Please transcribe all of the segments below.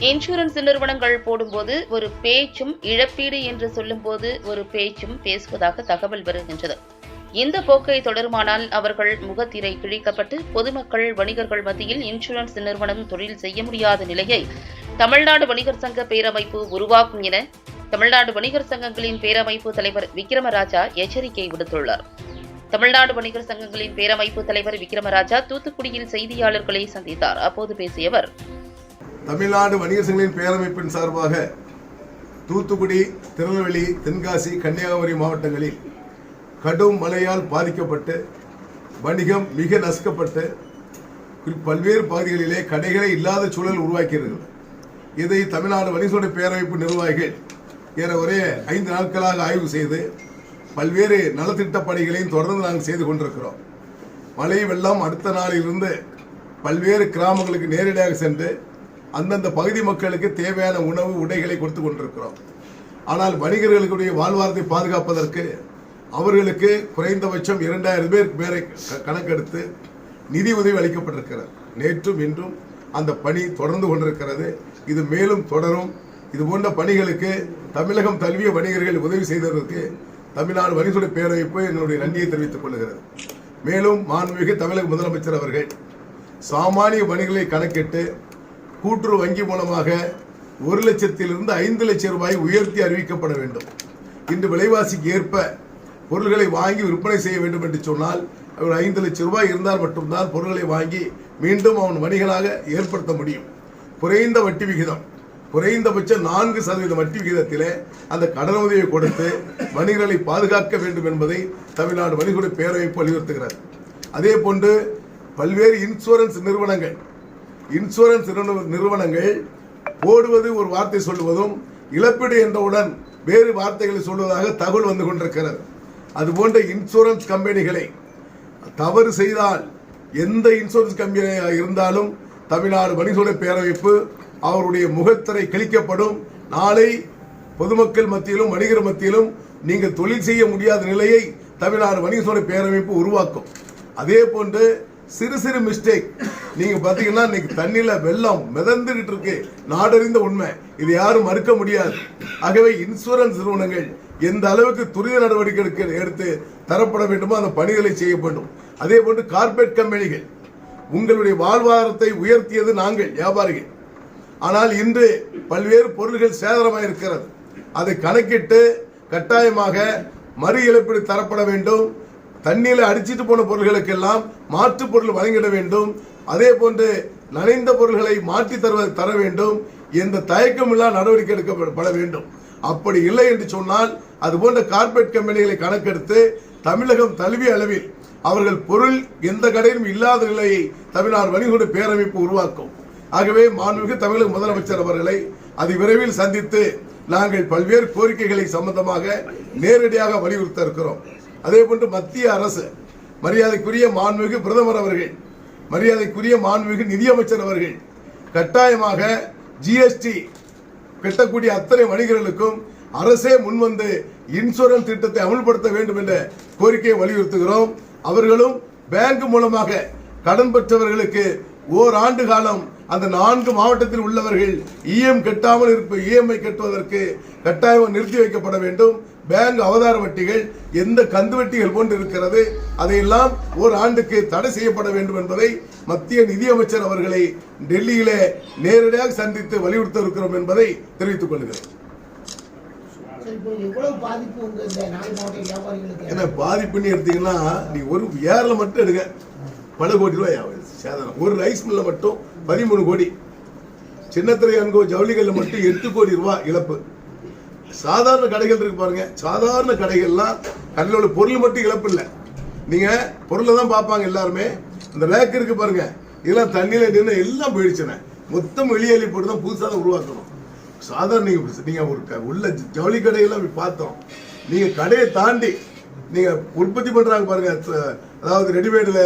Insurance நிறுவனங்கள் போடும்போது ஒரு பேச்சும் இழப்பீடு என்று சொல்லும்போது ஒரு பேச்சும் பேசுவதாக தகவல் வருகின்றது. இந்த போக்கை தொடருமானால் அவர்கள் முகத்திரை கிழிக்கப்பட்டு பொதுமக்கள் வணிகர்கள் மத்தியில் இன்சூரன்ஸ் நிறுவனம் தொழில் செய்ய முடியாத நிலையை தமிழ்நாடு வணிகர் சங்க பேரமைப்பு உருவாக்கும் என தமிழ்நாடு வணிகர் சங்கங்களின் பேரமைப்பு தலைவர் விக்ரமராஜா எச்சரிக்கை விடுத்துள்ளார். தமிழ்நாடு வணிகர் சங்கங்களின் பேரமைப்பு தலைவர் விக்ரமராஜா தூத்துக்குடியில் செய்தியாளர்களை சந்தித்தார். அப்போது பேசிய அவர் தமிழ்நாடு வணிக சங்கங்களின் பேரமைப்பின் சார்பாக தூத்துக்குடி திருநெல்வேலி தென்காசி கன்னியாகுமரி மாவட்டங்களில் கடும் மழையால் பாதிக்கப்பட்டு வணிகம் மிக நசுக்கப்பட்டு பல்வேறு பகுதிகளிலே கடைகளே இல்லாத சூழல் உருவாக்கிறது இதை தமிழ்நாடு வணிகர்களுடைய பேரமைப்பு நிர்வாகிகள் ஏறக்குறைய ஐந்து நாட்களாக ஆய்வு செய்து பல்வேறு நலத்திட்ட பணிகளையும் தொடர்ந்து நாங்கள் செய்து கொண்டிருக்கிறோம். மழை வெள்ளம் அடுத்த நாளிலிருந்து பல்வேறு கிராமங்களுக்கு நேரடியாக சென்று அந்தந்த பகுதி மக்களுக்கு தேவையான உணவு உடைகளை கொடுத்து கொண்டிருக்கிறோம். ஆனால் வணிகர்களுடைய வாழ்வாரத்தை பாதுகாப்பதற்கு அவர்களுக்கு குறைந்தபட்சம் இரண்டாயிரம் பேர் பேரை கணக்கெடுத்து நிதி உதவி அளிக்கப்பட்டிருக்கிறது. நேற்றும் இன்றும் அந்த பணி தொடர்ந்து கொண்டிருக்கிறது. இது மேலும் தொடரும். இது போன்ற பணிகளுக்கு தமிழகம் தழுவிய வணிகர்கள் உதவி செய்ததற்கு தமிழ்நாடு வணிகர்களுடைய பேரவைப்பு என்னுடைய நன்றியை தெரிவித்துக் கொள்கிறது. மேலும் மாண்புமிகு தமிழக முதலமைச்சர் அவர்கள் சாமானிய பணிகளை கணக்கிட்டு கூட்டுறவு வங்கி மூலமாக ஒரு லட்சத்திலிருந்து ஐந்து லட்சம் ரூபாய் உயர்த்தி அறிவிக்கப்பட வேண்டும். இன்று விலைவாசிக்கு ஏற்ப பொருள்களை வாங்கி விற்பனை செய்ய வேண்டும் என்று சொன்னால் அவர் ஐந்து லட்சம் ரூபாய் இருந்தால் மட்டும்தான் பொருள்களை வாங்கி மீண்டும் அவன் வணிகளாக ஏற்படுத்த முடியும். குறைந்த வட்டி விகிதம் குறைந்தபட்சம் நான்கு சதவீத வட்டி விகிதத்திலே அந்த கடன் உதவியை கொடுத்து வணிகர்களை பாதுகாக்க வேண்டும் என்பதை தமிழ்நாடு வணிகருடைய பேரவைப்பு வலியுறுத்துகிறது. அதே போன்று பல்வேறு இன்சூரன்ஸ் நிறுவனங்கள் இன்சூரன்ஸ் நிறுவன- நிறுவனங்கள் போடுவது ஒரு வார்த்தை சொல்லுவதும் இழப்பீடு என்றவுடன் வேறு வார்த்தைகளை சொல்வதாக தகவல் வந்து கொண்டிருக்கிறது. அதுபோன்ற இன்சூரன்ஸ் கம்பெனிகளை தவறு செய்தால் எந்த இன்சூரன்ஸ் கம்பெனியாக இருந்தாலும் தமிழ்நாடு வணிகர்களுடைய பேரமைப்பு அவருடைய முகத்திரை கிழிக்கப்படும். நாளை பொதுமக்கள் மத்தியிலும் வணிகர் மத்தியிலும் நீங்கள் தொழில் செய்ய முடியாத நிலையை தமிழ்நாடு வணிகர்களுடைய பேரமைப்பு உருவாக்கும். அதே போன்று சிறு சிறு மிஸ்டேக் நீங்க பாத்தீங்கன்னா இன்னைக்கு தண்ணியில வெள்ளம் மிதந்துகிட்டு இருக்கு. நாடறிந்த உண்மை. இது யாரும் மறுக்க முடியாது. ஆகவே இன்சூரன்ஸ் நிறுவனங்கள் எந்த அளவுக்கு துரித நடவடிக்கை எடுக்க- எடுத்து தரப்பட வேண்டுமோ அந்த பணிகளை செய்ய வேண்டும். அதே போன்று கார்பரேட் கம்பெனிகள். உங்களுடைய வாழ்வாதாரத்தை உயர்த்தியது நாங்கள் வியாபாரிகள். ஆனால் இன்று பல்வேறு பொருள்கள் சேதனமாக இருக்கிறது. அதை கணக்கிட்டு கட்டாயமாக மறு இழப்பீடு தரப்பட வேண்டும். தண்ணியில் அடிச்சிட்டு போன பொருள்களுக்கெல்லாம் மாற்று பொருள் வழங்கிட வேண்டும். அதே போன்று நனைந்த பொருள்களை மாற்றி தருவ தர வேண்டும். எந்த தயக்கமில்லா நடவடிக்கை எடுக்கப்பட வேண்டும். அப்படி இல்லை என்று சொன்னால் அது போன்ற கார்பரேட் கம்பெனிகளை கணக்கெடுத்து தமிழகம் தழுவிய அளவில் அவர்கள் பொருள் எந்த கடையிலும் இல்லாத நிலையை தமிழ்நாடு வணிகோடு பேரமைப்பு உருவாக்கும். ஆகவே மாண்புமிகு தமிழக முதலமைச்சர் அவர்களை அது விரைவில் சந்தித்து நாங்கள் பல்வேறு கோரிக்கைகளை சம்பந்தமாக நேரடியாக வலியுறுத்த இருக்கிறோம். அதே போன்று மத்திய அரசு மரியாதைக்குரிய மாண்புமிகு பிரதமர் அவர்கள் மரியாதைக்குரிய மாண்புமிகு நிதியமைச்சர் அவர்கள் கட்டாயமாக ஜிஎஸ்டி கட்டக்கூடிய அத்தனை வணிகர்களுக்கும் அரசே முன்வந்து இன்சூரன்ஸ் திட்டத்தை அமல்படுத்த வேண்டும் என்ற கோரிக்கையை வலியுறுத்துகிறோம். அவர்களும் பேங்க் மூலமாக கடன் பெற்றவர்களுக்கு ஓராண்டு காலம் அந்த நான்கு மாவட்டத்தில் உள்ளவர்கள் இஎம் கட்டாமல் இருப்ப இஎம்ஐ கட்டுவதற்கு கட்டாயம் நிறுத்தி வைக்கப்பட வேண்டும். பேங்க் அவதார வட்டிகள் எந்த கந்து வட்டிகள் போன்று இருக்கிறது அதையெல்லாம் ஒரு ஆண்டுக்கு தடை செய்யப்பட வேண்டும் என்பதை மத்திய நிதியமைச்சர் அவர்களை டெல்லியிலே நேரடியாக சந்தித்து வலியுறுத்த இருக்கிறோம் என்பதை தெரிவித்துக் கொள்கிறேன். ஏன்னா பாதிப்புன்னு எடுத்தீங்கன்னா நீ ஒரு ஏர்ல மட்டும் எடுங்க. பல கோடி ரூபாய் சேதாரம் ஒரு ரைஸ் மில்ல மட்டும் பதிமூணு கோடி. சின்னத்திரை அன்கோ ஜவுளிகள்ல மட்டும் எட்டு கோடி ரூபாய் இழப்பு. சாதாரண கடைகள் இருக்கு பாருங்க. சாதாரண கடைகள்லாம் கடையில் உள்ள பொருள் மட்டும் இழப்பு இல்லை. நீங்க பொருளை தான் பார்ப்பாங்க எல்லாருமே. இந்த ரேக் இருக்கு பாருங்க. இதெல்லாம் தண்ணியில நின்று எல்லாம் போயிடுச்சுனே மொத்தம் வெளியேறி போட்டு தான் புதுசாக தான் உருவாக்கணும். சாதாரண நீங்கள் நீங்கள் ஒரு உள்ள ஜவுளி கடையெல்லாம் பார்த்தோம். நீங்கள் கடையை தாண்டி நீங்கள் உற்பத்தி பண்ணுறாங்க பாருங்க. அதாவது ரெடிமேடில்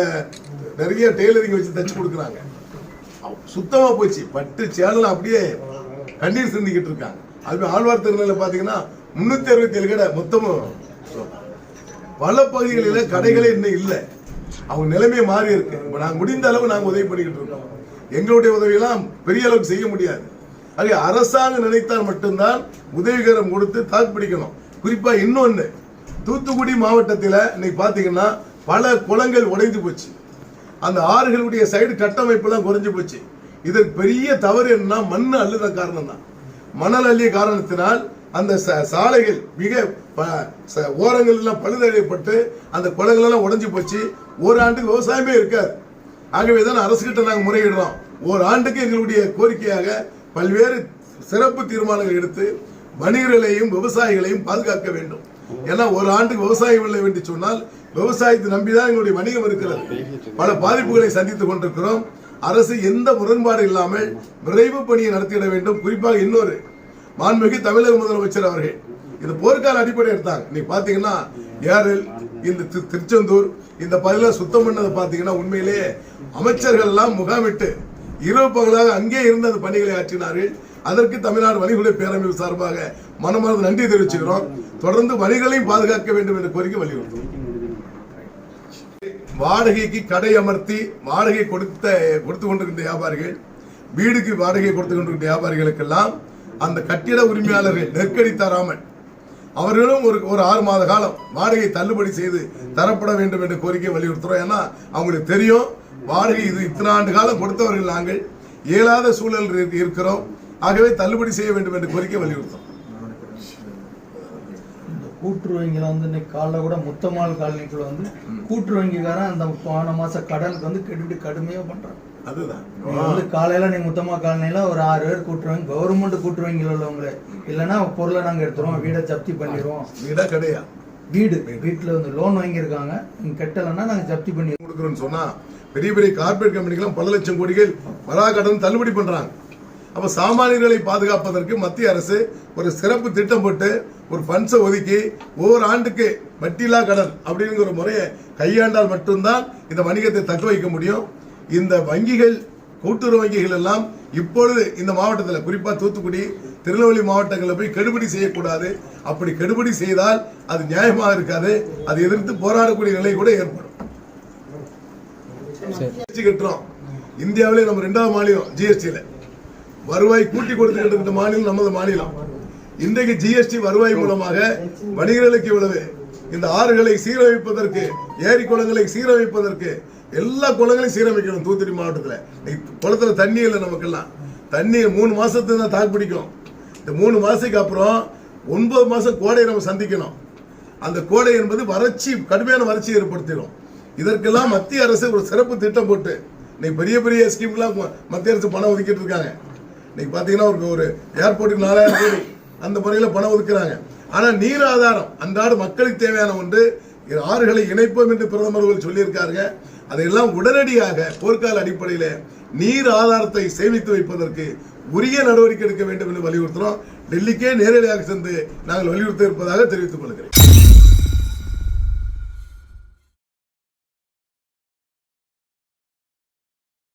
நிறைய டெய்லரிங் வச்சு தச்சு கொடுக்குறாங்க. சுத்தமாக போச்சு. பட்டு சேனல் அப்படியே கண்ணீர் சிந்திக்கிட்டு இருக்காங்க. அது ஆழ்வார் திருநெல்ல பாத்தீங்கன்னா முன்னூத்தி அறுபத்தி ஏழு கடை மொத்தமும். பல பகுதிகளில் கடைகளே இன்னும் இல்லை. அவங்க நிலைமை மாறி இருக்கு. இப்ப நாங்க முடிந்த அளவு நாங்க உதவி பண்ணிக்கிட்டு இருக்கோம். எங்களுடைய உதவியெல்லாம் பெரிய அளவுக்கு செய்ய முடியாது. அது அரசாங்கம் நினைத்தால் மட்டும்தான் உதவிகரம் கொடுத்து தாக்குப்பிடிக்கணும் குறிப்பா இன்னொன்னு தூத்துக்குடி மாவட்டத்தில் இன்னைக்கு பாத்தீங்கன்னா பல குளங்கள் உடைந்து போச்சு. அந்த ஆறுகளுடைய சைடு கட்டமைப்பெல்லாம் குறைஞ்சு போச்சு. இதற்கு பெரிய தவறு என்னன்னா மண் அள்ளுத காரணம் தான் மணல் அள்ளிய காரணத்தினால் அந்த ச- சாலைகள் மிக ப- ச- ஓரங்கள் எல்லாம் பழுதடையப்பட்டு அந்த குளங்கள் எல்லாம் உடஞ்சி போச்சு. ஒரு ஆண்டு விவசாயமே இருக்காது. ஆகவே தான் அரசுகிட்ட நாங்கள் முறையிடுறோம். ஒரு ஆண்டுக்கு எங்களுடைய கோரிக்கையாக பல்வேறு சிறப்பு தீர்மானங்கள் எடுத்து வணிகர்களையும் விவசாயிகளையும் பாதுகாக்க வேண்டும். ஏன்னா ஒரு ஆண்டுக்கு விவசாயம் இல்லை என்று சொன்னால் விவசாயத்தை நம்பிதான் எங்களுடைய வணிகம் இருக்கிறது. பல பாதிப்புகளை சந்தித்துக் கொண்டிருக்கிறோம். அரசு எந்த முரண்பாடு இல்லாமல் விரைவு பணியை நடத்திட வேண்டும். குறிப்பாக இன்னொரு மாண்புமிகு தமிழக முதலமைச்சர் அவர்கள். இது போர்க்கால அடிப்படை எடுத்தாங்க. நீ பாத்தீங்கன்னா ஏரல் இந்த திருச்செந்தூர் இந்த பகுதியில் சுத்தம் பண்ணதை பார்த்தீங்கன்னா உண்மையிலேயே அமைச்சர்கள் எல்லாம் முகாமிட்டு இரவு பகலாக அங்கே இருந்து அந்த பணிகளை ஆற்றினார்கள். அதற்கு தமிழ்நாடு வணிகர்களை பேரமைப்பு சார்பாக மனமார்ந்த நன்றி தெரிவிச்சுக்கிறோம். தொடர்ந்து வணிகளையும் பாதுகாக்க வேண்டும் என்ற கோரிக்கை வலியுறுத்தும் வாடகைக்கு கடை அமர்த்தி வாடகை கொடுத்த கொடுத்து கொண்டிருக்கின்ற வியாபாரிகள் வீடுக்கு வாடகை கொடுத்து கொண்டிருக்கின்ற வியாபாரிகளுக்கெல்லாம் அந்த கட்டிட உரிமையாளர்கள் நெருக்கடி தராமல் அவர்களும் ஒரு ஒரு ஆறு மாத காலம் வாடகை தள்ளுபடி செய்து தரப்பட வேண்டும் என்ற கோரிக்கை வலியுறுத்துறோம். ஏன்னா அவங்களுக்கு தெரியும் வாடகை இது இத்தனை ஆண்டு காலம் கொடுத்தவர்கள் நாங்கள் இயலாத சூழல் இருக்கிறோம். ஆகவே தள்ளுபடி செய்ய வேண்டும் என்ற கோரிக்கை வலியுறுத்தோம் கூட்டுறவங்கில வந்து இன்னைக்கு காலைல கூட முத்தமால் காலனிக்குள்ள வந்து கூட்டுறவங்கிக்காரன் அந்த போன மாச கடனுக்கு வந்து கெடுபிடி கடுமையா பண்றான். அதுதான். வந்து காலையில நீ முத்தமா காலனில ஒரு ஆறு பேர் கூட்டுறவங்க கவர்மெண்ட் கூட்டுறவங்கில உள்ளவங்களே. இல்லைன்னா பொருளை நாங்க எடுத்துருவோம் வீடை ஜப்தி பண்ணிடுவோம் வீடா கிடையா? வீடு வீட்டுல வந்து லோன் வாங்கியிருக்காங்க. நீங்க கட்டலைன்னா நாங்க ஜப்தி பண்ணி கொடுக்குறோம்னு சொன்னா பெரிய பெரிய கார்பரேட் கம்பெனிக்கெல்லாம் பல லட்சம் கோடிகள் வரா கடன் தள்ளுபடி பண்றாங்க. அப்ப சாமானியர்களை பாதுகாப்பதற்கு மத்திய அரசு ஒரு சிறப்பு திட்டம் போட்டு ஒரு ஃபண்ட்ஸை ஒதுக்கி ஒவ்வொரு ஆண்டுக்கு வட்டியில்லா கடன் அப்படிங்கிற ஒரு முறையை கையாண்டால் மட்டும்தான் இந்த வணிகத்தை தக்க வைக்க முடியும். இந்த வங்கிகள் கூட்டுறவு வங்கிகள் எல்லாம் இப்பொழுது இந்த மாவட்டத்தில் குறிப்பா தூத்துக்குடி திருநெல்வேலி மாவட்டங்களில் போய் கெடுபிடி செய்யக்கூடாது. அப்படி கெடுபிடி செய்தால் அது நியாயமாக இருக்காது. அதை எதிர்த்து போராடக்கூடிய நிலை கூட ஏற்படும். கட்டுறோம். இந்தியாவிலே நம்ம ரெண்டாவது மாநிலம் ஜிஎஸ்டியில் வருவாய் கூட்டி கொடுத்துக்கிட்டு இருந்த மாநிலம் நமது மாநிலம். இன்றைக்கு ஜிஎஸ்டி வருவாய் மூலமாக வணிகர்களுக்கு இவ்வளவு. இந்த ஆறுகளை சீரமைப்பதற்கு ஏரி குளங்களை சீரமைப்பதற்கு எல்லா குளங்களையும் சீரமைக்கணும் தூத்துக்குடி மாவட்டத்தில். இன்னைக்கு குளத்துல தண்ணி இல்லை நமக்கெல்லாம். தண்ணி மூணு மாசத்துக்கு தான் தாக்கு பிடிக்கும். இந்த மூணு மாசத்துக்கு அப்புறம் ஒன்பது மாசம் கோடையை நம்ம சந்திக்கணும். அந்த கோடை என்பது வறட்சி கடுமையான வறட்சி ஏற்படுத்திடும். இதற்கெல்லாம் மத்திய அரசு ஒரு சிறப்பு திட்டம் போட்டு இன்னைக்கு பெரிய பெரிய ஸ்கீம்லாம் மத்திய அரசு பணம் ஒதுக்கிட்டு இருக்காங்க. இன்னைக்கு பார்த்தீங்கன்னா ஒரு ஒரு ஏர்போர்ட்டுக்கு நாலாயிரம் கோடி. அந்த முறையில் பணம் ஒதுக்குறாங்க. ஆனால் நீர் ஆதாரம் அன்றாட மக்களுக்கு தேவையான ஒன்று. ஆறுகளை இணைப்போம் என்று பிரதமர் அவர்கள் சொல்லியிருக்காருங்க. அதையெல்லாம் உடனடியாக போர்க்கால அடிப்படையில் நீர் ஆதாரத்தை சேமித்து வைப்பதற்கு உரிய நடவடிக்கை எடுக்க வேண்டும் என்று வலியுறுத்துறோம். டெல்லிக்கே நேரடியாக சென்று நாங்கள் வலியுறுத்த இருப்பதாக தெரிவித்துக் கொள்கிறேன்.